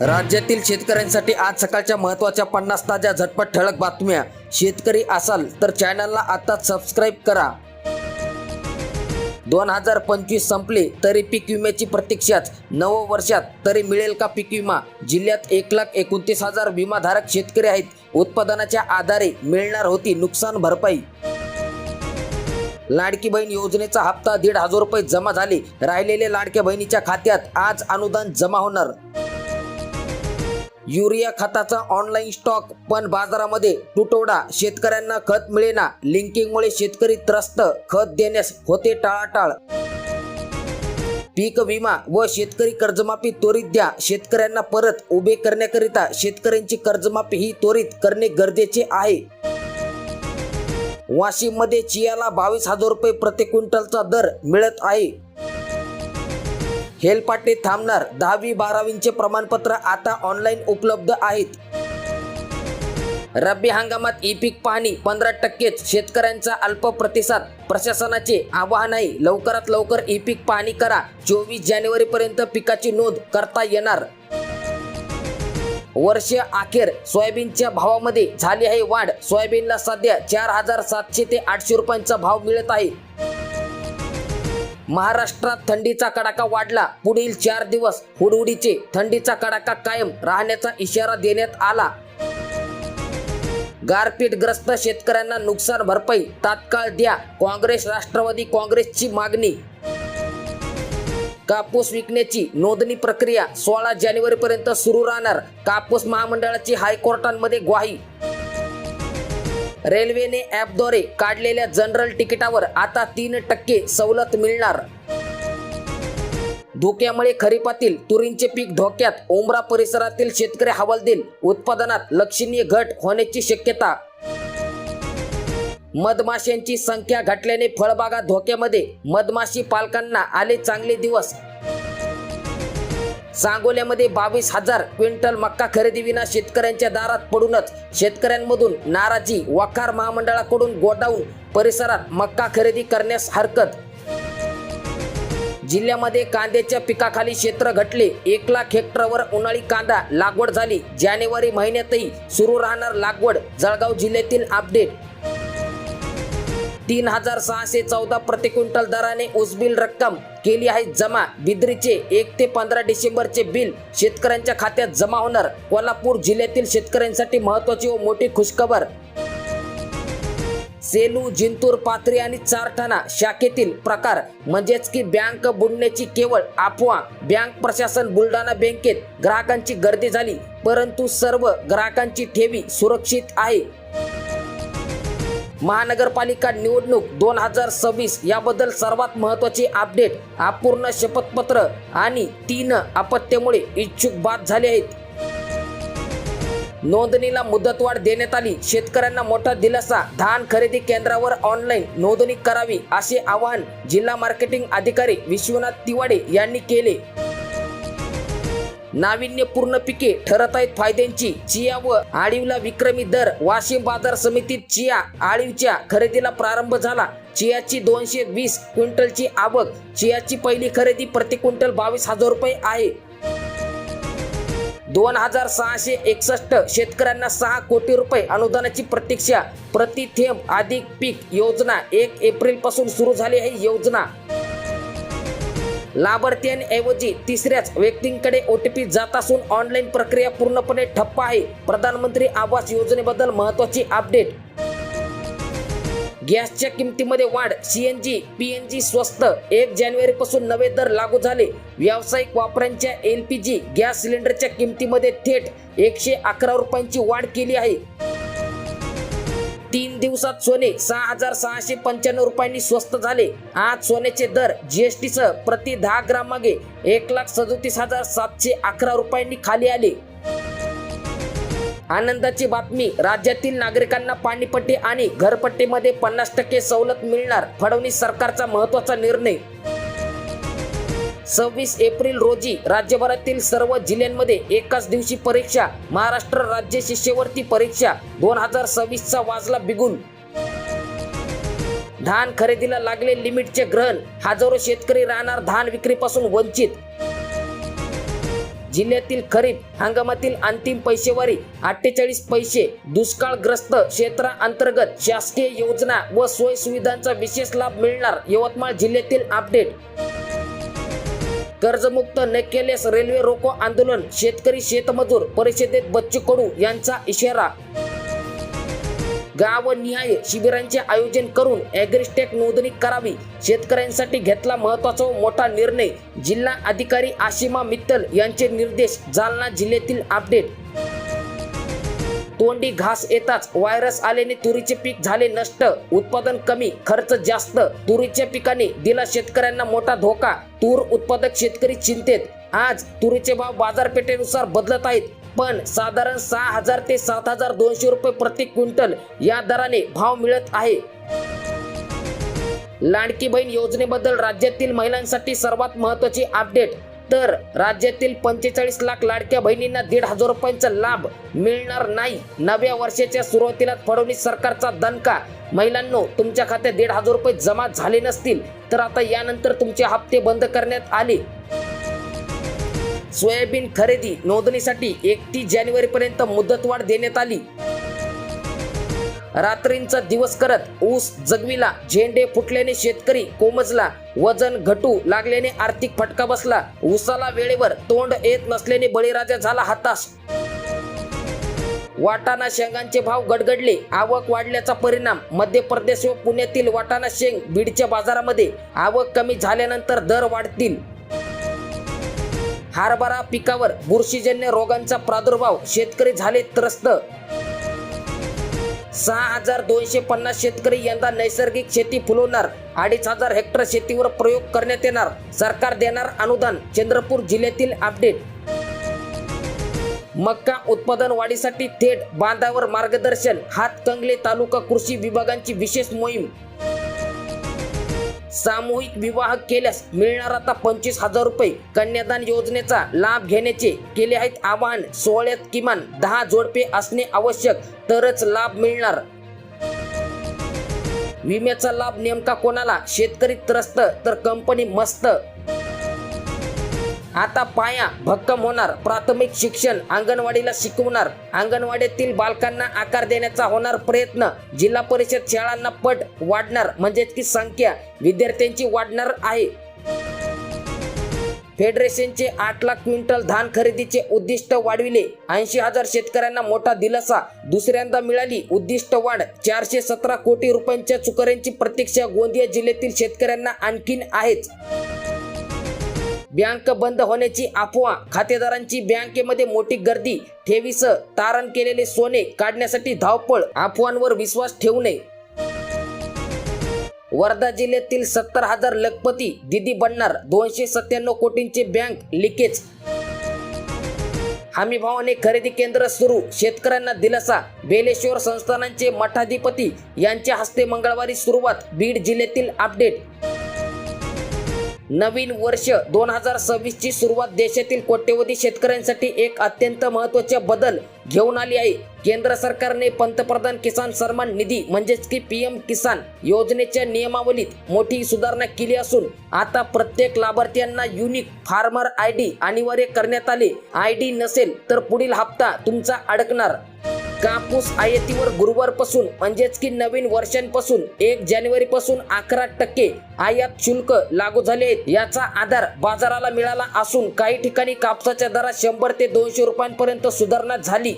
राज्यातील शेतकऱ्यांसाठी आज सकाळच्या महत्त्वाच्या पन्नास ताज्या झटपट ठळक बातम्या. शेतकरी असाल तर चॅनलला आता सबस्क्राईब करा. दोन हजार पंचवीस संपले तरी पीक विम्याची प्रतीक्षाच. नव वर्षात तरी मिळेल का पीक विमा? जिल्ह्यात एक लाख एकोणतीस हजार विमाधारक शेतकरी आहेत. उत्पादनाच्या आधारे मिळणार होती नुकसान भरपाई. लाडकी बहीण योजनेचा हप्ता दीड हजार रुपये जमा झाले. राहिलेले लाडक्या बहिणीच्या खात्यात आज अनुदान जमा होणार. युरिया खताचा ऑनलाईन स्टॉक पण बाजारामध्ये तुटवडा. शेतकऱ्यांना खत मिळेना. लिंकिंगमुळे शेतकरी त्रस्त. खत देण्यास होते टाळाटाळ. पीक विमा व शेतकरी कर्जमाफी त्वरित द्या. शेतकऱ्यांना परत उभे करण्याकरिता शेतकऱ्यांची कर्जमाफी ही त्वरित करणे गरजेचे आहे. वाशिममध्ये चियाला बावीस हजार रुपये प्रति क्विंटलचा दर मिळत आहे. हेलपाटे थांबणार. दहावी बारावींचे प्रमाणपत्र आता ऑनलाईन उपलब्ध आहेत. रब्बी हंगामात ई पीक पाहणी पंधरा टक्केच शेतकऱ्यांचा अल्प प्रतिसाद. प्रशासनाचे आवाहन आहे लवकरात लवकर ई पीक पाहणी करा. चोवीस जानेवारी पर्यंत पिकाची नोंद करता येणार. वर्ष अखेर सोयाबीनच्या भावामध्ये झाली आहे वाढ. सोयाबीनला सध्या चार हजार सातशे ते आठशे रुपयांचा भाव मिळत आहे. महाराष्ट्रात थंडीचा कडाका वाढला. पुढील चार दिवस हुडहुडीचे थंडीचा कडाका कायम राहण्याचा इशारा देण्यात आला. गारपीटग्रस्त शेतकऱ्यांना नुकसान भरपाई तात्काळ द्या. काँग्रेस राष्ट्रवादी काँग्रेसची मागणी. कापूस विकण्याची नोंदणी प्रक्रिया सोळा जानेवारी पर्यंत सुरू राहणार. कापूस महामंडळाची हायकोर्टांमध्ये ग्वाही रेल्वेने ॲपद्वारे काढलेल्या जनरल तिकिटावर आता तीन टक्के सवलत मिळणार. धोक्यामुळे खरीपातील तुरींचे पीक धोक्यात. उमरा परिसरातील शेतकरी हवालदिल. उत्पादनात लक्षणीय घट होण्याची शक्यता. मधमाशांची संख्या घटल्याने फळबागा धोक्यामध्ये. मधमाशी पालकांना आले चांगले दिवस. सांगोल्यामध्ये बावीस हजार क्विंटल मक्का खरेदी विना शेतकऱ्यांच्या दारात पडूनच शेतकऱ्यांमधून नाराजी वखार महामंडळाकडून गोडाऊन परिसरात मक्का खरेदी करण्यास हरकत. जिल्ह्यामध्ये कांद्याच्या पिकाखाली क्षेत्र घटले. एक लाख हेक्टरवर उन्हाळी कांदा लागवड झाली. जानेवारी महिन्यातही सुरू राहणार लागवड. जळगाव जिल्ह्यातील अपडेट. तीन हजार सहाशे चौदा प्रति क्विंटल दराने उसबिल रक्कम केली आहे. जमा बिद्रीचे एक ते पंधरा डिसेंबरचे बिल शेतकऱ्यांच्या खात्यात जमा होणार. कोल्हापूर जिल्ह्यातील शेतकऱ्यांसाठी महत्वाची व मोठी खुशखबर. सेलू जिंतूर पाथरी आणि चारठाणा शाखेतील प्रकार म्हणजेच की बँक बुडण्याची केवळ अफवा. बँक प्रशासन बुलढाणा बँकेत ग्राहकांची गर्दी झाली परंतु सर्व ग्राहकांची ठेवी सुरक्षित आहे. महानगरपालिका निवडणूक दोन हजार सव्वीस याबद्दल सर्वात महत्त्वाचे अपडेट अपूर्ण शपथपत्र आणि तीन अपत्यामुळे इच्छुक बाद झाले आहेत. नोंदणीला मुदतवाढ देण्यात आली. शेतकऱ्यांना मोठा दिलासा. धान खरेदी केंद्रावर ऑनलाईन नोंदणी करावी असे आवाहन जिल्हा मार्केटिंग अधिकारी विश्वनाथ तिवाडे यांनी केले. नाविन्यपूर्ण पिके ठरत आहेत फायद्यांची. चिया व आळीवला विक्रमी दर. वाशिम बाजार समितीत चिया आळीवच्या खरेदीला प्रारंभ झाला. चियाची दोनशे वीस क्विंटलची आवक. चियाची पहिली खरेदी प्रति क्विंटल बावीस हजार रुपये आहे. दोन हजार सहाशे एकसष्ट शेतकऱ्यांना सहा कोटी रुपये अनुदानाची प्रतीक्षा. प्रति थेंब अधिक पीक योजना एक एप्रिलपासून सुरू झाली आहे योजना. लाभार्थ्यांऐवजी तिसऱ्याच व्यक्तींकडे ओ टी पी जात असून ऑनलाईन प्रक्रिया पूर्णपणे ठप्प आहे. प्रधानमंत्री आवास योजनेबद्दल महत्वाची अपडेट. गॅसच्या किमतीमध्ये वाढ सीएनजी पीएनजी स्वस्त. एक जानेवारी पासून नवे दर लागू झाले. व्यावसायिक वापरांच्या एलपीजी गॅस सिलेंडरच्या किमतीमध्ये थेट एकशे अकरा रुपयांची वाढ केली आहे. तीन दिवसात सोने सहा हजार सहाशे पंच्याण्णव रुपयांनी स्वस्त झाले. आज सोन्याचे दर जीएसटी सह प्रति दहा ग्राम मागे एक लाख सदोतीस हजार सातशे अकरा रुपयांनी खाली आले. आनंदाची बातमी राज्यातील नागरिकांना पाणीपट्टी आणि घरपट्टीमध्ये पन्नास टक्के सवलत मिळणार फडणवीस सरकारचा महत्त्वाचा निर्णय सव्वीस एप्रिल रोजी राज्यभरातील सर्व जिल्ह्यांमध्ये एकाच दिवशी परीक्षा महाराष्ट्र राज्य शिष्यवृत्ती परीक्षा दोन हजार सव्वीसचा वाजला बिगुल. धान खरेदीला लागले लिमिटचे ग्रहण हजारो शेतकरी राहणार धान विक्रीपासून वंचित. जिल्ह्यातील खरीप हंगामातील अंतिम पैसेवारी अठ्ठेचाळीस पैसे दुष्काळग्रस्त क्षेत्राअंतर्गत शासकीय योजना व सोयी सुविधांचा विशेष लाभ मिळणार यवतमाळ जिल्ह्यातील अपडेट कर्जमुक्त न केल्यास रेल्वे रोको आंदोलन शेतकरी शेतमजूर परिषदेत बच्चू कडू यांचा इशारा. गावनिहाय शिबिरांचे आयोजन करून ॲग्रिस्टेक नोंदणी करावी. शेतकऱ्यांसाठी घेतला महत्त्वाचा मोठा निर्णय जिल्हा अधिकारी आशिमा मित्तल यांचे निर्देश जालना जिल्ह्यातील अपडेट तोंडी घास येताच व्हायरस आल्याने तुरीचे पीक झाले नष्ट. उत्पादन कमी खर्च जास्त. तुरीच्या पिकाने दिला शेतकऱ्यांना मोठा धोका. तूर उत्पादक शेतकरी चिंतेत. आज तुरीचे भाव बाजारपेठेनुसार बदलत आहेत. पण साधारण सहा हजार ते सात हजार दोनशे रुपये प्रति क्विंटल या दराने भाव मिळत आहे. लाडकी बहीण योजनेबद्दल राज्यातील महिलांसाठी सर्वात महत्वाची अपडेट. तर राज्यातील पंचेचाळीस लाख लाडक्या बहिणींना दीड हजार रुपयांचा लाभ मिळणार नाही. नव्या वर्षाच्या सुरुवातीला फडणवीस सरकारचा दणका. महिलांनो तुमच्या खात्यात दीड हजार रुपये जमा झाले नसतील तर आता यानंतर तुमचे हप्ते बंद करण्यात आले. सोयाबीन खरेदी नोंदणीसाठी एकतीस जानेवारी पर्यंत मुदतवाढ देण्यात आली. रात्रींचा दिवस करत ऊस जगविला झेंडे फुटल्याने शेतकरी कोमजला वजन घटू लागल्याने आर्थिक फटका बसला. ऊसाला वेळेवर तोंड येत नसल्याने बळीराजा झाला हताश. वाटाणा शेंगांचे भाव गडगडले. आवक वाढल्याचा परिणाम मध्य प्रदेश व पुण्यातील वाटाणा शेंग बीडच्या बाजारामध्ये आवक कमी झाल्यानंतर दर वाढतील. हरभरा पिकावर बुरशीजन्य रोगांचा प्रादुर्भाव शेतकरी झाले त्रस्त सहा हजार दोनशे पन्नास शेतकरी यंदा नैसर्गिक शेती फुलवणार. अडीच हजार हेक्टर शेतीवर प्रयोग करण्यात येणार. सरकार देणार अनुदान. चंद्रपूर जिल्ह्यातील अपडेट. मक्का उत्पादन वाढीसाठी थेट बांधावर मार्गदर्शन. हातकंगले तालुका कृषी विभागांची विशेष मोहीम. सामूहिक विवाह केल्यास मिळणार आता पंचवीस हजार रुपये. कन्यादान योजनेचा लाभ घेण्याचे केले आहेत आवाहन. सोहळ्यात किमान दहा जोडपे असणे आवश्यक तरच लाभ मिळणार. विम्याचा लाभ नेमका कोणाला? शेतकरी त्रस्त तर कंपनी मस्त. आता पाया भक्कम होणार. प्राथमिक शिक्षण अंगणवाडीला शिकवणार. अंगणवाडीतील बालकांना आकार देण्याचा होणार प्रयत्न. जिल्हा परिषद शाळांना पट वाढणार म्हणजेच की संख्या विद्यार्थ्यांची वाढणार आहे. फेडरेशनचे आठ लाख क्विंटल धान खरेदीचे उद्दिष्ट वाढविले. ऐंशी हजार शेतकऱ्यांना मोठा दिलासा. दुसऱ्यांदा मिळाली उद्दिष्ट वाढ. चारशे सतरा कोटी रुपयांच्या चुकऱ्यांची प्रतीक्षा गोंदिया जिल्ह्यातील शेतकऱ्यांना आणखीन आहेच. बँक बंद होण्याची अफवा खातेदारांची बँकेमध्ये मोठी गर्दी ठेवीसह तारण केलेले सोने काढण्यासाठी धावपळ अफवांवर विश्वास ठेवू नये. वर्धा जिल्ह्यातील सत्तर हजार लखपती दिदी बनणार दोनशे सत्त्याण्णव कोटींचे बँक लिकेज. हमीभावाने खरेदी केंद्र सुरू शेतकऱ्यांना दिलासा बेलेश्वर संस्थानांचे मठाधिपती यांच्या हस्ते मंगळवारी सुरुवात बीड जिल्ह्यातील अपडेट नवीन वर्ष दोन हजार सव्वीस ची सुरुवात देशातील कोट्यवधी शेतकऱ्यांसाठी एक अत्यंत महत्त्वाचे बदल घेऊन आली आहे. केंद्र सरकारने पंतप्रधान किसान सन्मान निधी म्हणजेच की पी एम किसान योजनेच्या नियमावलीत मोठी सुधारणा केली असून आता प्रत्येक लाभार्थ्यांना युनिक फार्मर आय डी अनिवार्य करण्यात आले. आय डी नसेल तर पुढील हप्ता तुमचा अडकणार. कापूस आयातीवर गुरुवारपासून म्हणजेच की नवीन वर्षांपासून एक जानेवारी पासून अकरा टक्के आयात शुल्क लागू झाले आहेत. याचा आधार बाजाराला मिळाला असून काही ठिकाणी कापसाच्या दरात शंभर ते दोनशे रुपयांपर्यंत सुधारणा झाली